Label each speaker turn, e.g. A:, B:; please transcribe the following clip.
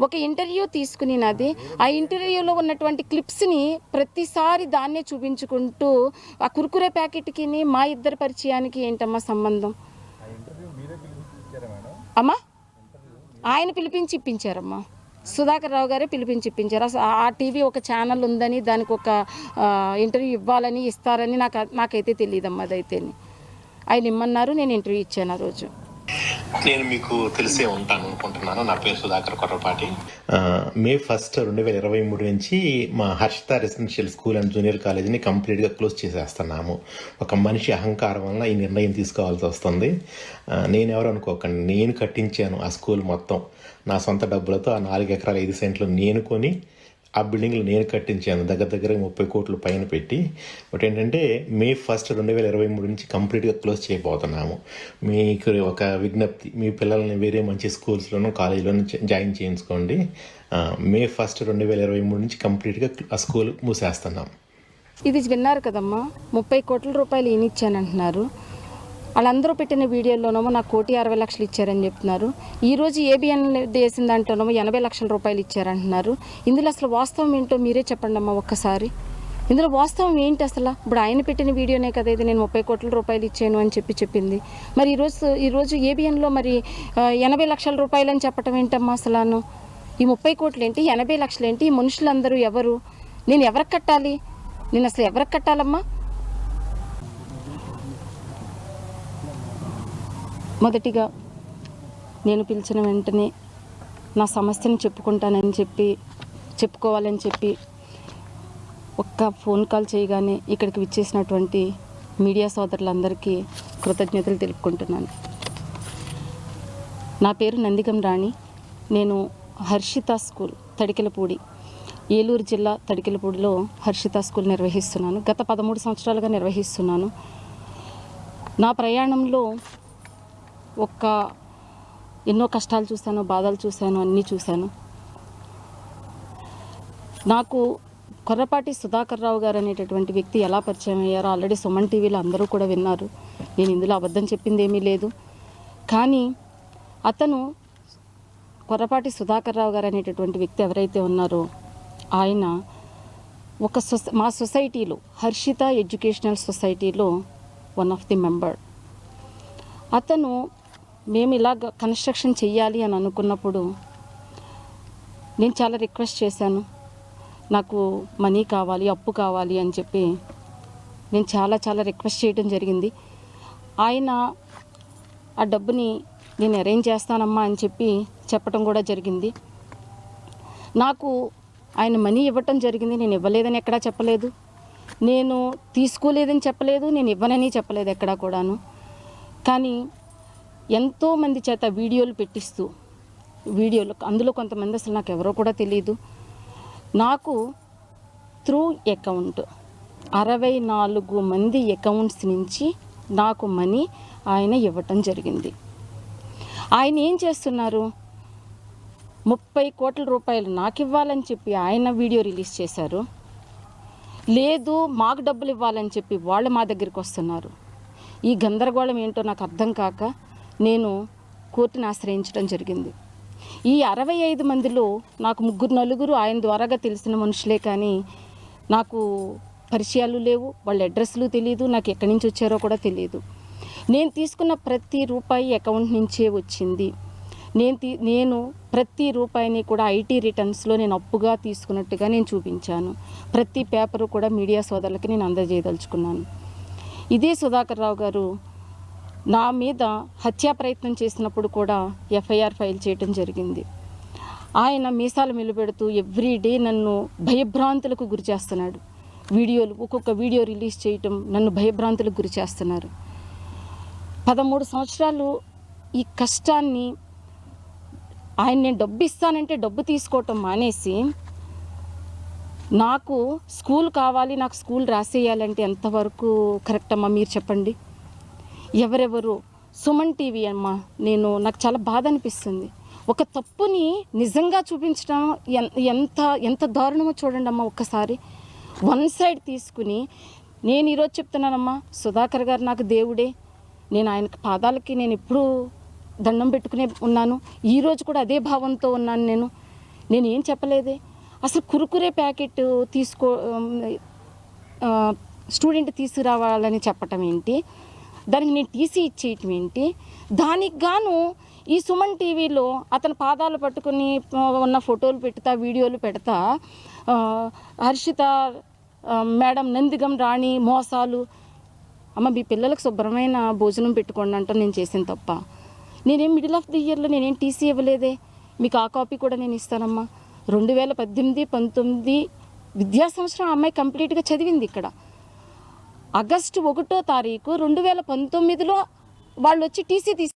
A: ఒక ఇంటర్వ్యూ తీసుకుని నాది ఆ ఇంటర్వ్యూలో ఉన్నటువంటి క్లిప్స్ని ప్రతిసారి దాన్నే చూపించుకుంటూ ఆ కుర్కురే ప్యాకెట్కి మా ఇద్దరి పరిచయానికి ఏంటమ్మా సంబంధం? అమ్మా? ఆయన పిలిపించి ఇప్పించారమ్మా సుధాకర్ రావు గారే పిలిపించి ఇప్పించారు అసలు ఆ టీవీ ఒక ఛానల్ ఉందని దానికి ఒక ఇంటర్వ్యూ ఇవ్వాలని ఇస్తారని నాకు నాకైతే తెలియదమ్మా అదైతే ఆయన ఇమ్మన్నారు నేను ఇంటర్వ్యూ ఇచ్చాను ఆ రోజు.
B: నేను మీకు తెలిసే ఉంటాను అనుకుంటున్నాను. నా పేరు సుధాకర్ కొర్రపాటి. మే ఫస్ట్ రెండు వేల ఇరవై మూడు నుంచి మా Harshitha residential school and junior కాలేజీని కంప్లీట్గా క్లోజ్ చేసేస్తున్నాము. ఒక మనిషి అహంకారం వల్ల ఈ నిర్ణయం తీసుకోవాల్సి వస్తుంది. నేను ఎవరు అనుకోకండి. నేను కట్టించాను ఆ స్కూల్ మొత్తం. నా సొంత డబ్బులతో ఆ నాలుగు ఎకరాల ఐదు సెంట్లు నేను కొని ఆ బిల్డింగ్లు నేను కట్టించాను. దగ్గర దగ్గర ముప్పై కోట్లు పైన పెట్టి. బట్ ఏంటంటే మే ఫస్ట్ రెండు వేల ఇరవై మూడు నుంచి కంప్లీట్గా క్లోజ్ చేయబోతున్నాము. మీకు ఒక విజ్ఞప్తి మీ పిల్లల్ని వేరే మంచి స్కూల్స్లోనూ కాలేజీలోనూ జాయిన్ చేయించుకోండి. మే ఫస్ట్ రెండు వేల ఇరవై మూడు నుంచి కంప్లీట్గా ఆ స్కూల్ మూసేస్తున్నాం.
A: ఇది విన్నారు కదమ్మా. ముప్పై కోట్ల రూపాయలు ఈయన ఇచ్చానంటున్నారు వాళ్ళందరూ పెట్టిన వీడియోలోనేమో నాకు కోటి అరవై లక్షలు ఇచ్చారని చెప్తున్నారు. ఈరోజు ఏబిఎన్ వేసిన దాంట్లోనేమో ఎనభై లక్షల రూపాయలు ఇచ్చారంటున్నారు. ఇందులో అసలు వాస్తవం ఏంటో మీరే చెప్పండి అమ్మా ఒక్కసారి. ఇందులో వాస్తవం ఏంటి అసలు? ఇప్పుడు ఆయన పెట్టిన వీడియోనే కదా ఇది నేను ముప్పై కోట్ల రూపాయలు ఇచ్చాను అని చెప్పి చెప్పింది. మరి ఈరోజు ఈరోజు ఏబిఎన్లో మరి ఎనభై లక్షల రూపాయలు అని చెప్పటం ఏంటమ్మా అసలు ఈ ముప్పై కోట్లు ఏంటి ఎనభై లక్షలు ఏంటి ఈ మనుషులందరూ ఎవరు? నేను ఎవరికి కట్టాలి? నేను అసలు ఎవరికి కట్టాలమ్మా? మొదటిగా నేను పిలిచిన వెంటనే నా సమస్యను చెప్పుకుంటానని చెప్పి చెప్పుకోవాలని చెప్పి ఒక్క ఫోన్ కాల్ చేయగానే ఇక్కడికి విచ్చేసినటువంటి మీడియా సోదరులందరికీ కృతజ్ఞతలు తెలుపుకుంటున్నాను. నా పేరు నందిగం రాణి. నేను హర్షిత స్కూల్ తడికెలపూడి ఏలూరు జిల్లా తడికెలపూడిలో హర్షిత స్కూల్ నిర్వహిస్తున్నాను. గత పదమూడు సంవత్సరాలుగా నిర్వహిస్తున్నాను. నా ప్రయాణంలో ఒక్క ఎన్నో కష్టాలు చూశాను బాధలు చూశాను అన్నీ చూశాను. నాకు కొర్రపాటి సుధాకర్ రావు గారు అనేటటువంటి వ్యక్తి ఎలా పరిచయం అయ్యారో ఆల్రెడీ సుమన్ టీవీలో అందరూ కూడా విన్నారు. నేను ఇందులో అబద్ధం చెప్పింది ఏమీ లేదు. కానీ అతను కొర్రపాటి సుధాకర్ రావు గారు అనేటటువంటి వ్యక్తి ఎవరైతే ఉన్నారో ఆయన ఒక సొస మా సొసైటీలో హర్షిత ఎడ్యుకేషనల్ సొసైటీలో వన్ ఆఫ్ ది మెంబర్. అతను మేము ఇలా కన్స్ట్రక్షన్ చెయ్యాలి అని అనుకున్నప్పుడు నేను చాలా రిక్వెస్ట్ చేశాను. నాకు మనీ కావాలి అప్పు కావాలి అని చెప్పి నేను చాలా చాలా రిక్వెస్ట్ చేయడం జరిగింది. ఆయన ఆ డబ్బుని నేను అరేంజ్ చేస్తానమ్మా అని చెప్పి చెప్పడం కూడా జరిగింది. నాకు ఆయన మనీ ఇవ్వటం జరిగింది. నేను ఇవ్వలేదని ఎక్కడా చెప్పలేదు. నేను తీసుకోలేదని చెప్పలేదు. నేను ఇవ్వనని చెప్పలేదు ఎక్కడా కూడాను. కానీ ఎంతోమంది చేత వీడియోలు పెట్టిస్తూ వీడియోలు అందులో కొంతమంది అసలు నాకు ఎవరో కూడా తెలియదు నాకు త్రూ అకౌంట్ అరవై నాలుగు మంది అకౌంట్స్ నుంచి నాకు మనీ ఆయన ఇవ్వటం జరిగింది. ఆయన ఏం చేస్తున్నారు? ముప్పై కోట్ల రూపాయలు నాకు ఇవ్వాలని చెప్పి ఆయన వీడియో రిలీజ్ చేశారు. లేదు మాకు డబ్బులు ఇవ్వాలని చెప్పి వాళ్ళు మా దగ్గరికి వస్తున్నారు. ఈ గందరగోళం ఏంటో నాకు అర్థం కాక నేను కోర్టును ఆశ్రయించడం జరిగింది. ఈ అరవై ఐదు మందిలో నాకు ముగ్గురు నలుగురు ఆయన ద్వారాగా తెలిసిన మనుషులే కానీ నాకు పరిచయాలు లేవు వాళ్ళ అడ్రస్లు తెలియదు నాకు ఎక్కడి నుంచి వచ్చారో కూడా తెలియదు నేను తీసుకున్న ప్రతి రూపాయి అకౌంట్ నుంచే వచ్చింది. నేను తీ నేను ప్రతి రూపాయిని కూడా ఐటీ రిటర్న్స్లో నేను అప్పుగా తీసుకున్నట్టుగా నేను చూపించాను. ప్రతి పేపరు కూడా మీడియా సోదరులకి నేను అందజేయదలుచుకున్నాను. ఇదే సుధాకర్ రావు గారు నా మీద హత్యా ప్రయత్నం చేసినప్పుడు కూడా ఎఫ్ఐఆర్ ఫైల్ చేయడం జరిగింది. ఆయన మీసాలు నిలబెడుతూ ఎవ్రీడే నన్ను భయభ్రాంతులకు గురి చేస్తున్నాడు. వీడియోలు ఒక్కొక్క వీడియో రిలీజ్ చేయటం నన్ను భయభ్రాంతులకు గురి చేస్తున్నారు. పదమూడు సంవత్సరాలు ఈ కష్టాన్ని ఆయన నేను డబ్బు ఇస్తానంటే డబ్బు తీసుకోవటం మానేసి నాకు స్కూల్ కావాలి నాకు స్కూల్ రాసేయాలంటే ఎంతవరకు కరెక్ట్ అమ్మా మీరు చెప్పండి? ఎవరెవరు? సుమన్ టీవీ అమ్మా నేను నాకు చాలా బాధ అనిపిస్తుంది. ఒక తప్పుని నిజంగా చూపించడం ఎన్- ఎంత ఎంత దారుణమో చూడండి అమ్మ ఒక్కసారి. వన్ సైడ్ తీసుకుని నేను ఈరోజు చెప్తున్నానమ్మా సుధాకర్ గారు నాకు దేవుడే. నేను ఆయన పాదాలకి నేను ఎప్పుడూ దండం పెట్టుకునే ఉన్నాను. ఈరోజు కూడా అదే భావంతో ఉన్నాను నేను. నేనేం చెప్పలేదే? అసలు కురుకురే ప్యాకెట్ తీసుకో స్టూడెంట్ తీసుకురావాలని చెప్పటం ఏంటి? దానికి నేను టీసీ ఇచ్చేయటం ఏంటి? దానికి గాను ఈ సుమన్ టీవీలో అతని పాదాలు పట్టుకుని ఉన్న ఫోటోలు పెడతా వీడియోలు పెడతా హర్షిత మేడం నందిగం రాణి మోసాలు. అమ్మ మీ పిల్లలకు శుభ్రమైన భోజనం పెట్టుకోండి అంటాను నేను చేసిన తప్ప. నేనేం మిడిల్ ఆఫ్ ది ఇయర్లో నేనేం టీసీ ఇవ్వలేదే? మీకు ఆ కాపీ కూడా నేను ఇస్తానమ్మా. రెండు వేల పద్దెనిమిది పంతొమ్మిది విద్యా సంవత్సరం అమ్మాయి కంప్లీట్గా చదివింది ఇక్కడ. ఆగస్టు ఒకటో తారీఖు రెండు వేల పంతొమ్మిదిలో వాళ్ళు వచ్చి టీసీ తీసి